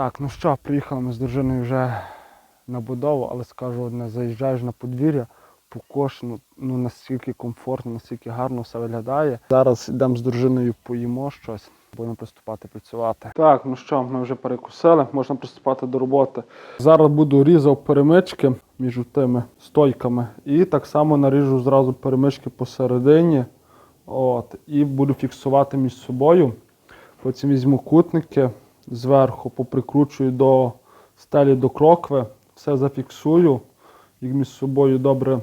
Так, ну що, приїхали ми з дружиною вже на будову, але скажу одне, заїжджаєш на подвір'я, покошено, ну настільки комфортно, настільки гарно все виглядає. Зараз йдемо з дружиною, поїмо щось, будемо приступати працювати. Так, ну що, ми вже перекусили, можна приступати до роботи. Зараз буду різав перемички між тими стойками. І так само наріжу зразу перемички посередині. От, і буду фіксувати між собою. Потім візьму кутники зверху, поприкручую до стелі до крокви, все зафіксую, їх між собою добре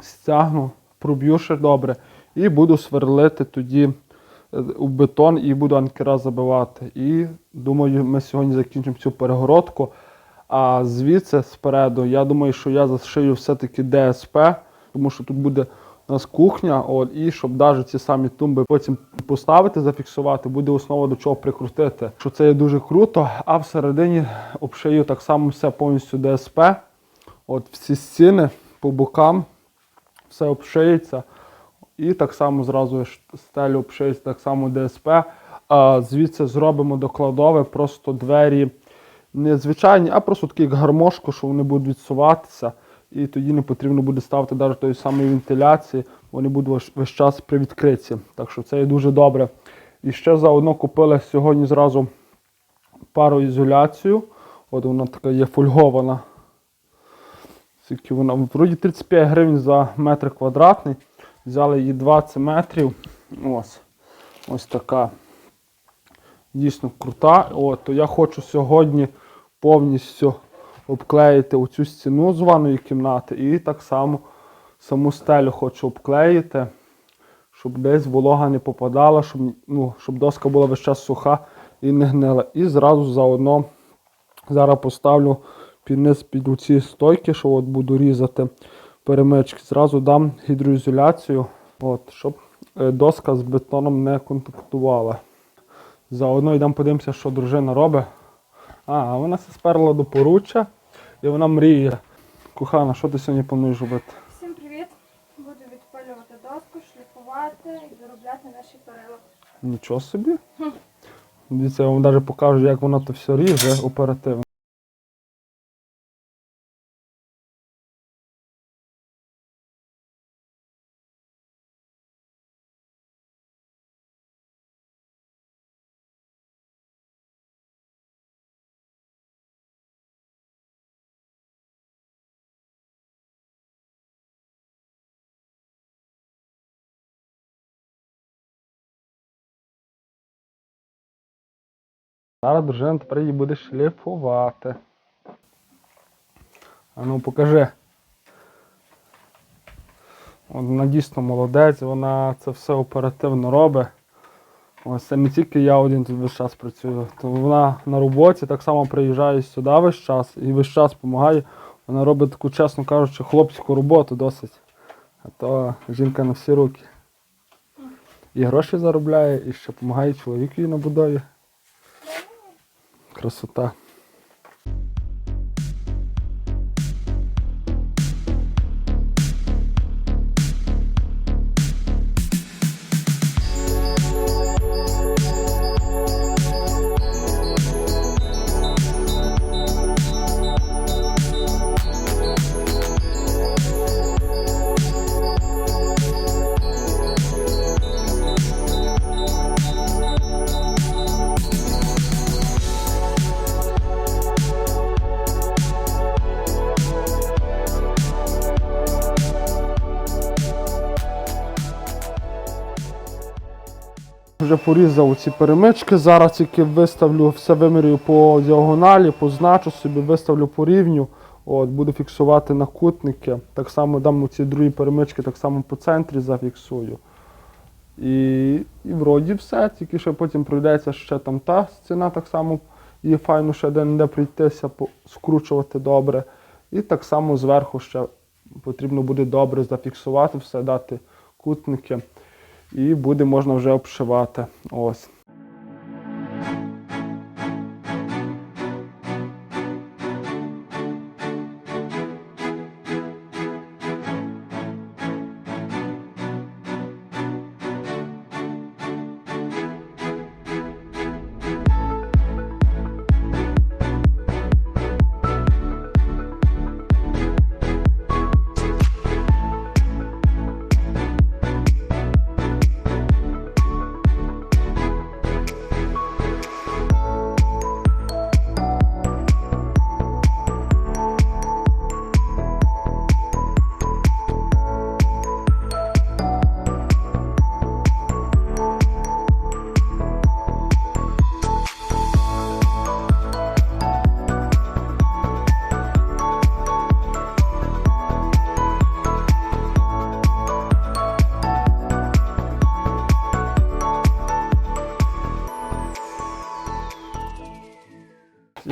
стягну, проб'ю ще добре, і буду сверлити тоді е, у бетон і буду анкера забивати. І думаю, ми сьогодні закінчимо цю перегородку. А звідси спереду, я думаю, що я зашию все-таки ДСП, тому що тут буде у нас кухня, от, і щоб навіть ці самі тумби потім поставити, зафіксувати, буде основа до чого прикрутити. Що це є дуже круто. А всередині обшию так само все повністю ДСП. От всі стіни по бокам, все обшиється. І так само зразу стелю обшиється, так само ДСП. А звідси зробимо докладове, просто двері не звичайні, а просто такі як гармошку, що вони будуть відсуватися. І тоді не потрібно буде ставити навіть тої самої вентиляції, вони будуть весь- час при відкритті. Так що це є дуже добре. І ще заодно купили сьогодні зразу пароізоляцію. От вона така є фольгована. Скільки вона? Вроді 35 гривень за метр квадратний. Взяли її 20 метрів. Ось. Ось така. Дійсно крута. От, то я хочу сьогодні повністю обклеїти оцю стіну з ванної кімнати і так само саму стелю хочу обклеїти, щоб десь волога не попадала, щоб, ну, щоб доска була весь час суха і не гнила. І зразу заодно зараз поставлю під під оці стойки, що от буду різати перемички. Зразу дам гідроізоляцію, от, щоб е, доска з бетоном не контактувала. Заодно йдемо подивимося, що дружина робить. А, вона се сперла до поруччя і вона мріє. Кохана, що ти сьогодні плануєш робити? Всім привіт! Буду відпалювати доску, шліфувати і доробляти наші перила. Нічого собі. Дивіться, я вам навіть покажу, як вона то все ріже оперативно. Зараз дружина тепер її буде шліфувати. А ну покажи. Вона дійсно молодець, вона це все оперативно робить. Ось це не тільки я один тут весь час працюю. То вона на роботі так само приїжджає сюди весь час і весь час допомагає. Вона робить таку, чесно кажучи, хлопську роботу досить. А то жінка на всі руки. І гроші заробляє, і ще допомагає чоловікові на будові. Красота. Вже порізав ці перемички, зараз тільки виставлю, все вимірюю по діагоналі, позначу собі, виставлю по рівню. От, буду фіксувати накутники. Так само дам ці другі перемички, так само по центрі зафіксую. І, і вроді все, тільки ще потім пройдеться ще там та стіна, так само її файно ще де-не пройтися, по- скручувати добре. І так само зверху ще потрібно буде добре зафіксувати все, дати кутники і буде можна вже обшивати. Ось.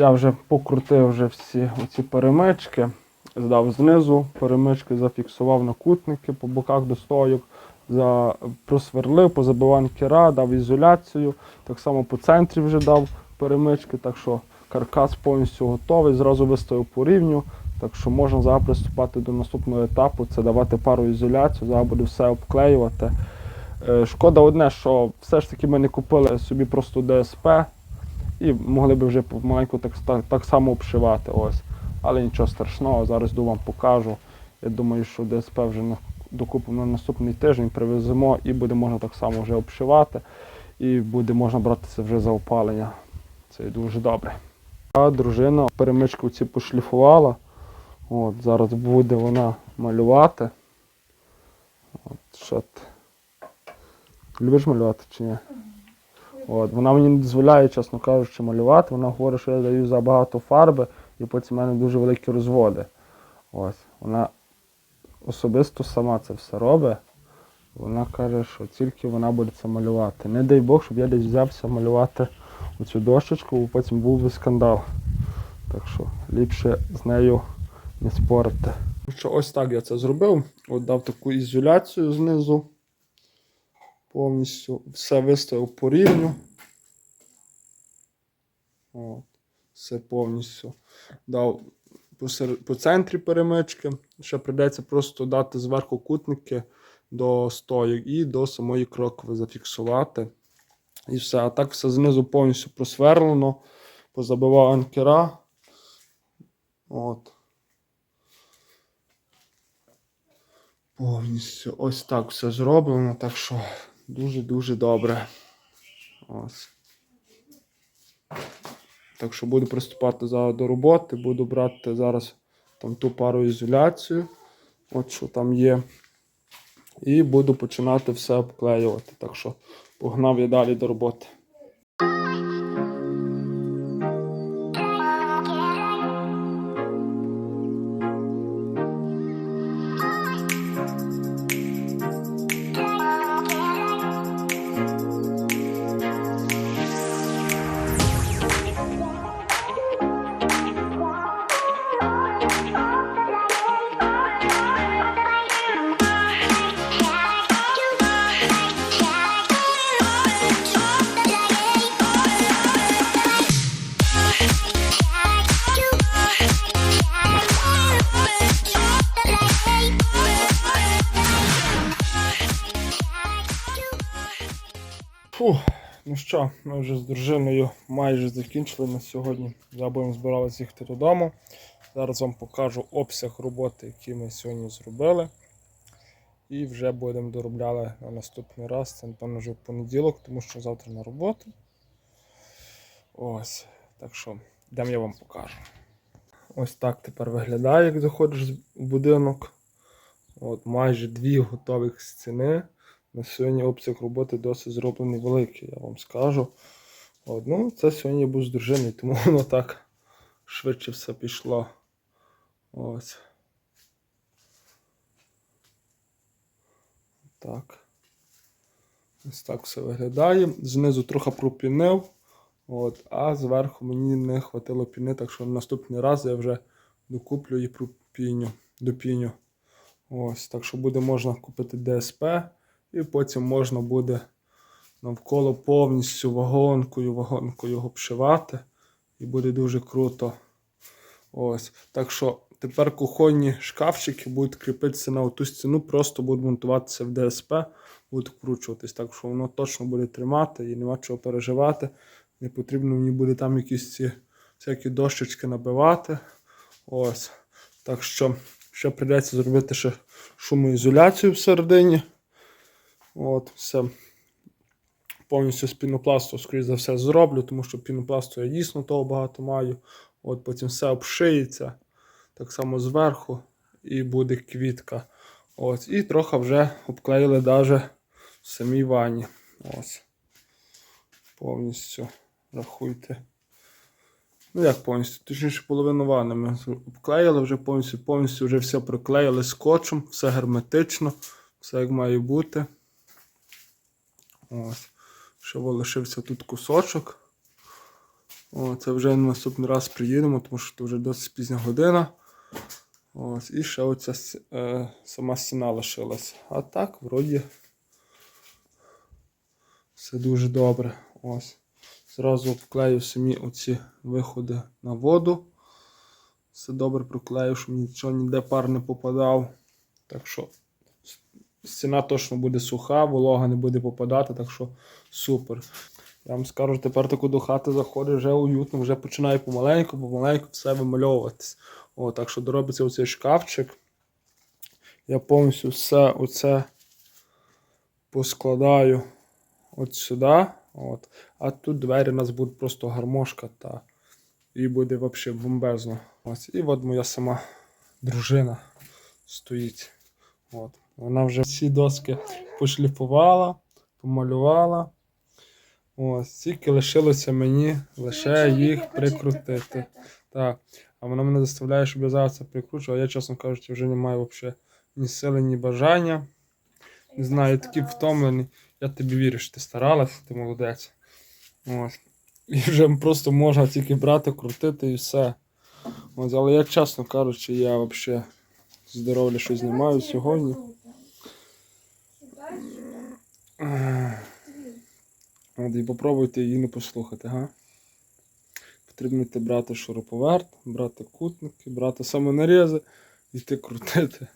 Я вже покрутив вже всі оці перемички, здав знизу, перемички зафіксував накутники по боках до стойок, за, просверлив, позабивав кіра, дав ізоляцію. Так само по центрі вже дав перемички, так що каркас повністю готовий, зразу виставив по рівню. Так що можна зараз приступати до наступного етапу, це давати пару ізоляцію, зараз буде все обклеювати. Е, Шкода одне, що все ж таки ми не купили собі просто ДСП і могли б вже помаленьку так, так, так само обшивати. Ось. Але нічого страшного, зараз йду вам покажу. Я думаю, що ДСП вже на- докупимо на наступний тиждень, привеземо і буде можна так само вже обшивати. І буде можна братися вже за опалення. Це дуже добре. А дружина перемичку ці пошліфувала. От, зараз буде вона малювати. От, що ти? Любиш малювати чи ні? От, вона мені не дозволяє, чесно кажучи, малювати. Вона говорить, що я даю забагато фарби і потім в мене дуже великі розводи. Ось. Вона особисто сама це все робить. Вона каже, що тільки вона буде це малювати. Не дай Бог, щоб я десь взявся малювати оцю дощечку, бо потім був би скандал. Так що ліпше з нею не спорити. Що ось так я це зробив. От дав таку ізоляцію знизу. Повністю все виставив по рівню. От. Все повністю. Дав по, по центрі перемички. Ще прийдеться просто дати зверху кутники до стоїк і до самої крокви зафіксувати. І все. А так все знизу повністю просверлено. Позабивав анкера. От. Повністю ось так все зроблено, так що дуже-дуже добре. Ось. Так що буду приступати зараз до роботи, буду брати зараз там ту пару ізоляцію, от що там є. І буду починати все обклеювати. Так що погнав я далі до роботи. Що, ми вже з дружиною майже закінчили на сьогодні. Зараз будемо збиратися їхати додому. Зараз вам покажу обсяг роботи, який ми сьогодні зробили. І вже будемо доробляли на наступний раз. Це, напевно, вже в понеділок, тому що завтра на роботу. Ось. Так що, йдемо я вам покажу. Ось так тепер виглядає, як заходиш в будинок. От, майже дві готових стіни. На сьогодні обсяг роботи досить зроблений великий, я вам скажу. От, ну, це сьогодні був з дружиною, тому воно так швидше все пішло. Ось. Так. Ось так все виглядає. Знизу трохи пропінив. От, а зверху мені не хватило піни, так що наступний раз я вже докуплю і пропіню, допіню. Ось, так що буде можна купити ДСП. І потім можна буде навколо повністю вагонкою, вагонкою обшивати. І буде дуже круто. Ось. Так що тепер кухонні шкафчики будуть кріпитися на оту стіну, просто будуть монтуватися в ДСП, будуть вкручуватись. Так що воно точно буде тримати і нема чого переживати. Не потрібно мені буде там якісь ці всякі дощечки набивати. Ось. Так що ще прийдеться зробити ще шумоізоляцію всередині. От, все. Повністю з пінопласту, скоріш за все, зроблю, тому що пінопласту я дійсно того багато маю. От потім все обшиється. Так само зверху. І буде квітка. Ось. І трохи вже обклеїли навіть в самій ванні. Ось. Повністю рахуйте. Ну як повністю? Точніше половину ванни ми обклеїли вже повністю, повністю вже все приклеїли скотчем, все герметично, все як має бути. Ось. Ще лишився тут кусочок. О, це вже наступний раз приїдемо, тому що це вже досить пізня година. Ось, і ще оця е, сама стіна лишилась. А так, вроді, все дуже добре. Ось. Зразу вклею самі оці виходи на воду. Все добре проклею, щоб нічого ніде пар не попадав. Так що стіна точно буде суха, волога не буде попадати, так що супер. Я вам скажу, тепер таку до хати заходить вже уютно, вже починає помаленьку, помаленьку все вимальовуватись. Так що доробиться оцей шкафчик. Я повністю все оце поскладаю от сюди. От. А тут двері у нас будуть просто гармошка та і буде взагалі бомбезно. Ось. І от моя сама дружина стоїть. От. Вона вже всі доски пошліфувала, помалювала. Ось, тільки лишилося мені лише їх прикрутити. Так. А вона мене заставляє, щоб я зараз це прикручував. Я, чесно кажучи, вже не маю взагалі ні сили, ні бажання. Не знаю, я такий втомлений. Я тобі вірю, що ти старалась, ти молодець. Ось. І вже просто можна тільки брати, крутити і все. Ось, але я, чесно кажучи, я взагалі здоров'я щось знімаю сьогодні. От і попробуйте її не послухати, га? Потрібно йти брати шуруповерт, брати кутники, брати самонарізи, йти крутити.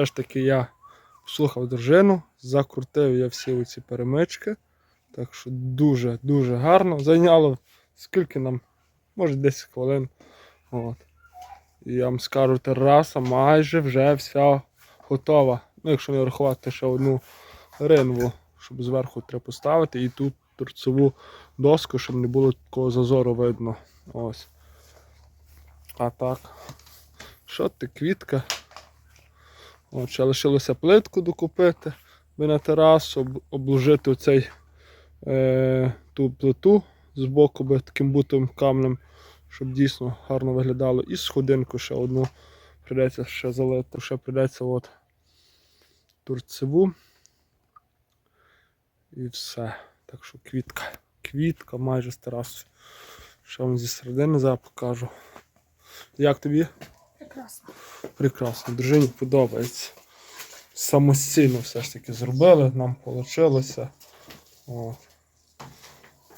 Все ж таки я слухав дружину, закрутив я всі оці перемички. Так що дуже-дуже гарно. Зайняло скільки нам, може 10 хвилин. От. І я вам скажу, тераса майже вже вся готова. Ну, якщо не рахувати ще одну ринву, щоб зверху треба поставити, і тут торцеву доску, щоб не було такого зазору видно. Ось. А так. Що ти, квітка? От, ще лишилося плитку докупити, би на терасу, об- обложити оцей, е, ту плиту з боку би таким бутовим камнем, щоб дійсно гарно виглядало. І сходинку ще одну прийдеться ще залити. Ще прийдеться от турцеву. І все. Так що квітка. Квітка майже з терасою. Ще вам зі середини зараз покажу. Як тобі? Прекрасно. Прекрасно, дружині подобається. Самостійно все ж таки зробили, нам вийшло. От.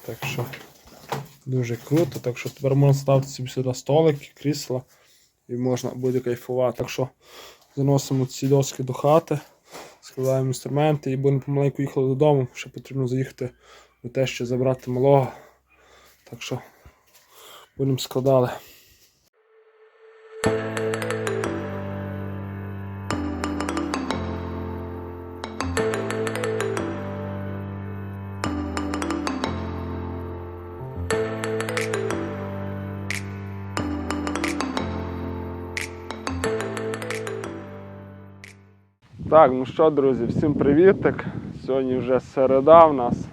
Так що дуже круто. Так що тепер можна ставити собі сюди столики, крісла і можна буде кайфувати. Так що заносимо ці доски до хати, складаємо інструменти і будемо помаленьку їхати додому. Ще потрібно заїхати до те, що забрати малого. Так що будемо складали. Так, ну що, друзі, всім привітик. Сьогодні вже середа в нас.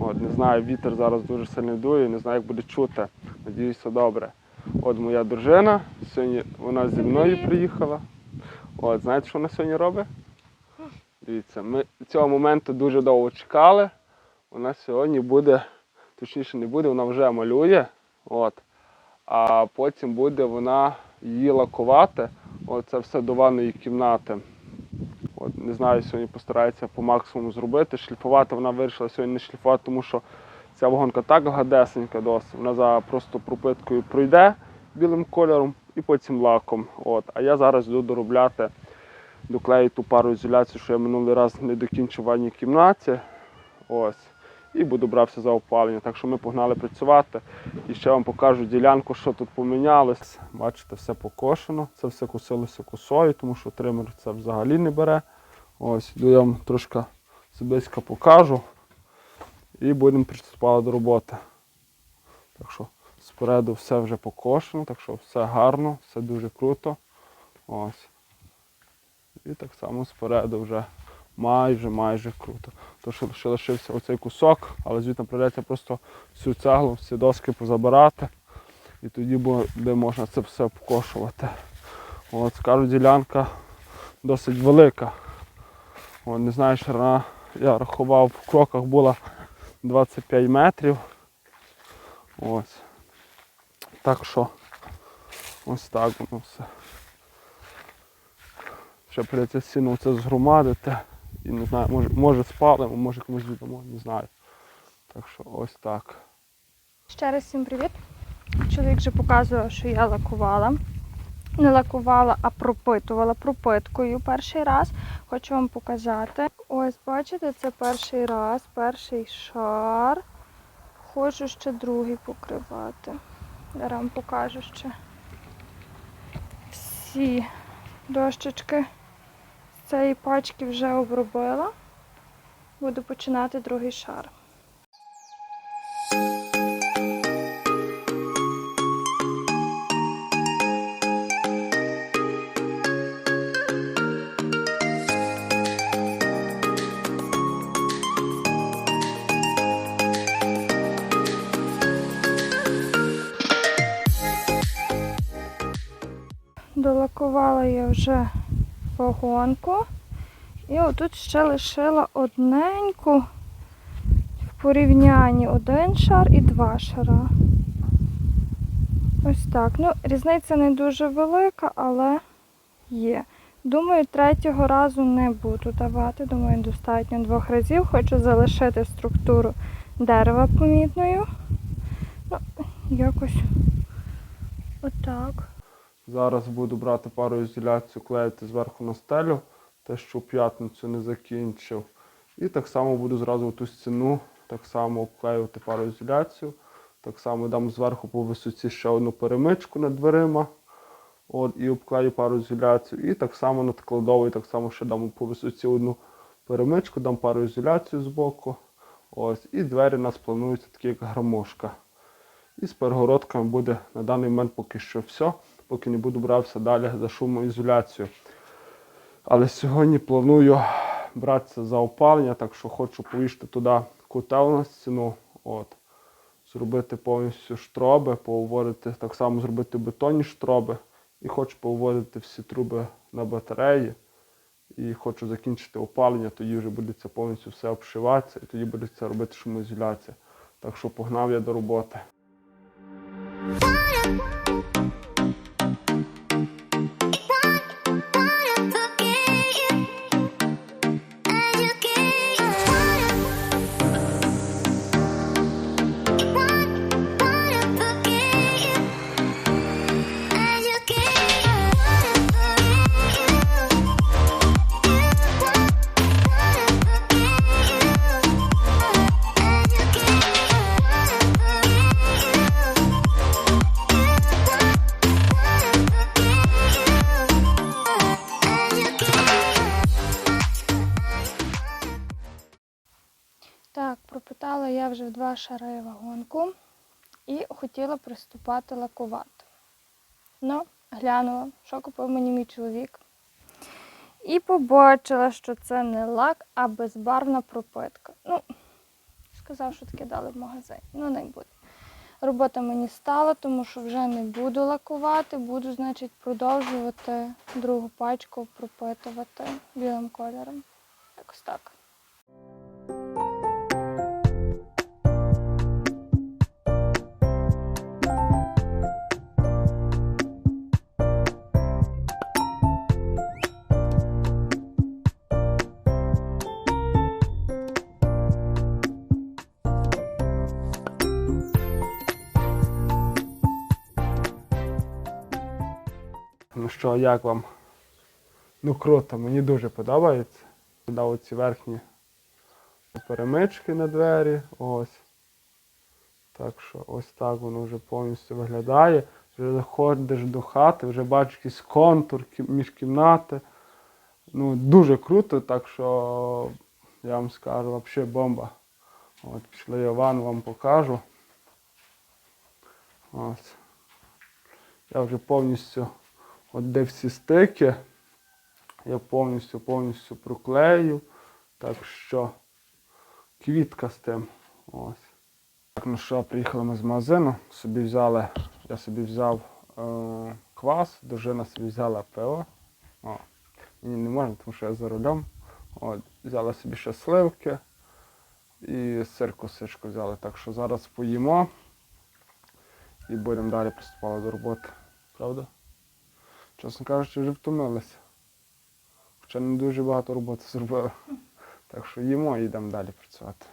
От, не знаю, вітер зараз дуже сильно дує, не знаю, як буде чути. Надіюсь, все добре. От моя дружина. Сьогодні вона зі мною приїхала. От, знаєте, що вона сьогодні робить? Дивіться, ми цього моменту дуже довго чекали. Вона сьогодні буде, точніше не буде, вона вже малює. От. А потім буде вона її лакувати. От це все до ванної кімнати. Не знаю, сьогодні постарається по максимуму зробити. Шліфувати вона вирішила сьогодні не шліфувати, тому що ця вагонка так гадесенька досить. Вона зараз просто пропиткою пройде білим кольором і потім лаком. От. А я зараз йду доробляти, доклею ту пару ізоляцію, що я минулий раз не докінчив в ванній кімнаті. Ось. і буду брався за опалення. Так що ми погнали працювати. І ще вам покажу ділянку, що тут помінялось. Бачите, все покошено. Це все косилося косою, тому що тример це взагалі не бере. Ось, я трошки зблизька покажу. І будемо приступати до роботи. Так що спереду все вже покошено, так що все гарно, все дуже круто. Ось. І так само спереду вже майже майже круто. То що ще лишився оцей кусок, але звідти прийдеться просто всю цеглу, всі доски позабирати. І тоді буде можна це все обкошувати. От, скажу, ділянка досить велика. От, не знаю, ширина, я рахував в кроках була 25 метрів. Ось. Так що ось так воно все. Ще прийдеться сіно це згромадити. І не знаю, може, може спалимо, може комусь відомо, не знаю. Так що ось так. Ще раз всім привіт. Чоловік вже показував, що я лакувала. Не лакувала, а пропитувала пропиткою перший раз. Хочу вам показати. Ось, бачите, це перший раз, перший шар. Хочу ще другий покривати. Зараз вам покажу ще. Всі дощечки з цієї пачки вже обробила. Буду починати другий шар. Долакувала я вже вагонку. І отут ще лишила одненьку в порівнянні один шар і два шара. Ось так. Ну, різниця не дуже велика, але є. Думаю, третього разу не буду давати. Думаю, достатньо двох разів. Хочу залишити структуру дерева помітною. Ну, якось отак. Зараз буду брати пароізоляцію, клеїти зверху на стелю, те, що в п'ятницю не закінчив. І так само буду зразу ту стіну так само обклеювати пароізоляцію. Так само дам зверху по висоті ще одну перемичку над дверима. От, і обклею пароізоляцію. І так само над кладовою, так само ще дам по висоті одну перемичку, дам пароізоляцію з боку. Ось, і двері у нас плануються такі, як гармошка. І з перегородками буде на даний момент поки що все, поки не буду братися далі за шумоізоляцію. Але сьогодні планую братися за опалення, так що хочу повішати туди котел на стіну. От. Зробити повністю штроби, поводити, так само зробити бетонні штроби. І хочу поводити всі труби на батареї. І хочу закінчити опалення, тоді вже буде це повністю все обшиватися, і тоді буде це робити шумоізоляція. Так що погнав я до роботи. Я вже в два шари вагонку і хотіла приступати лакувати. Ну, глянула, що купив мені мій чоловік. І побачила, що це не лак, а безбарвна пропитка. Ну, сказав, що таке дали в магазині. Ну, не буде. Робота мені стала, тому що вже не буду лакувати, буду, значить, продовжувати другу пачку пропитувати білим кольором. Якось так. Ну що, як вам? Ну круто, мені дуже подобається. Дав оці верхні перемички на двері. Ось. Так що ось так воно вже повністю виглядає. Вже заходиш до хати, вже бачиш якийсь контур між кімнати. Ну, дуже круто, так що я вам скажу, взагалі бомба. От пішли я ван вам покажу. Ось. Я вже повністю, от де всі стики, я повністю повністю проклею. Так що квітка з тим. Ось. Так, ну що, приїхали ми з магазину, собі взяли, я собі взяв е, квас, дружина собі взяла пиво. О, мені не можна, тому що я за рулем. От, взяла собі ще сливки і сир косичку взяли. Так що зараз поїмо і будемо далі приступати до роботи. Правда? Чесно кажучи, вже втомилися. Хоча не дуже багато роботи зробили. Так що їмо і йдемо далі працювати.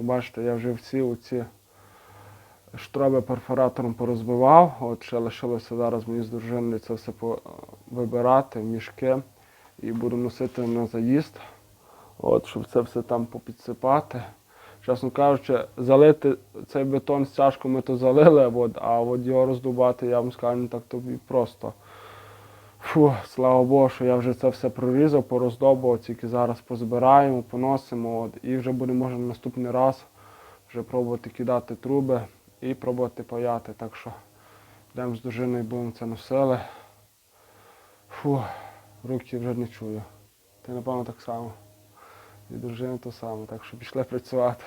Як бачите, я вже всі оці штроби перфоратором порозбивав. От ще лишилося зараз мені з дружиною це все по- вибирати мішки і буду носити на заїзд. От, щоб це все там попідсипати. Чесно кажучи, залити цей бетон з стяжку ми то залили, от, а от його роздубати, я вам скажу, не так тобі просто. Фу, слава Богу, що я вже це все прорізав, пороздобував, тільки зараз позбираємо, поносимо от, і вже буде може наступний раз вже пробувати кидати труби і пробувати паяти. Так що йдемо з дружиною, будемо це носили. Фу, руки вже не чую. Ти напевно так само. І дружина то саме, так що пішли працювати.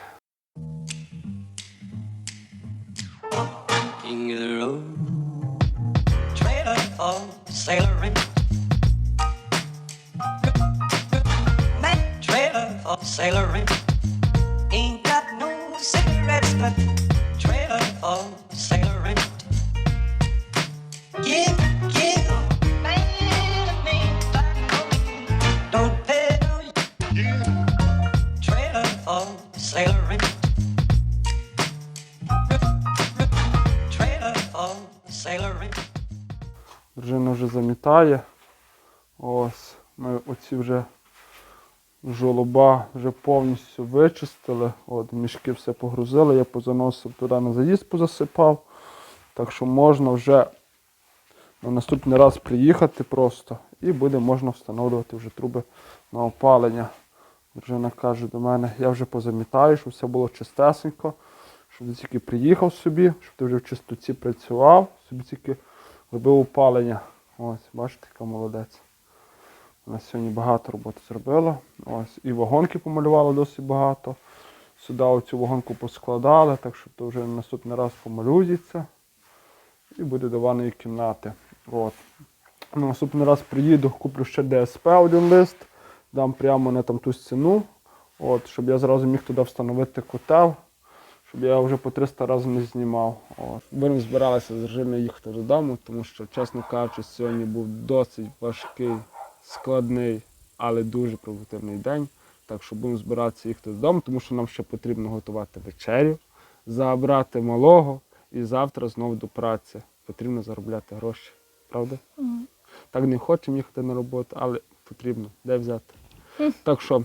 Of sailoring. That trailer for sailoring ain't got no cigarettes, but Дружина вже замітає. Ось ми оці вже жолоба вже повністю вичистили. От, мішки все погрузили, я позаносив туди на заїзд, позасипав. Так що можна вже на наступний раз приїхати просто і буде можна встановлювати вже труби на опалення. Дружина каже до мене, я вже позамітаю, щоб все було чистесенько, щоб ти тільки приїхав собі, щоб ти вже в чистоті працював, собі тільки робив опалення. Ось, бачите, яка молодець. Вона сьогодні багато роботи зробила. Ось, і вагонки помалювала досить багато. Сюди оцю вагонку поскладали, так що то вже наступний раз помалюється. І буде до ванної кімнати. От. На наступний раз приїду, куплю ще ДСП один лист, дам прямо на там ту стіну, от, щоб я зразу міг туди встановити котел, щоб я вже по 300 разів не знімав. От. Будемо збиралися з дружиною їхати додому, тому що, чесно кажучи, сьогодні був досить важкий, складний, але дуже продуктивний день. Так що будемо збиратися їхати додому, тому що нам ще потрібно готувати вечерю, забрати малого і завтра знову до праці. Потрібно заробляти гроші. Правда? Мгм. Так не хочемо їхати на роботу, але потрібно де взяти. Так що,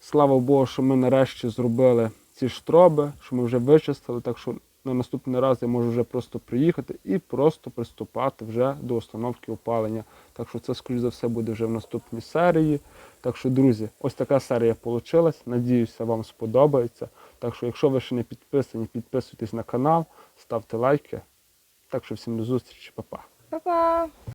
слава Богу, що ми нарешті зробили ці штроби, що ми вже вичистили. Так що на наступний раз я можу вже просто приїхати і просто приступати вже до установки опалення. Так що це, скоріш за все, буде вже в наступній серії. Так що, друзі, ось така серія вийшла. Надіюся, вам сподобається. Так що, якщо ви ще не підписані, підписуйтесь на канал, ставте лайки. Так що всім до зустрічі, па-па. Па-па!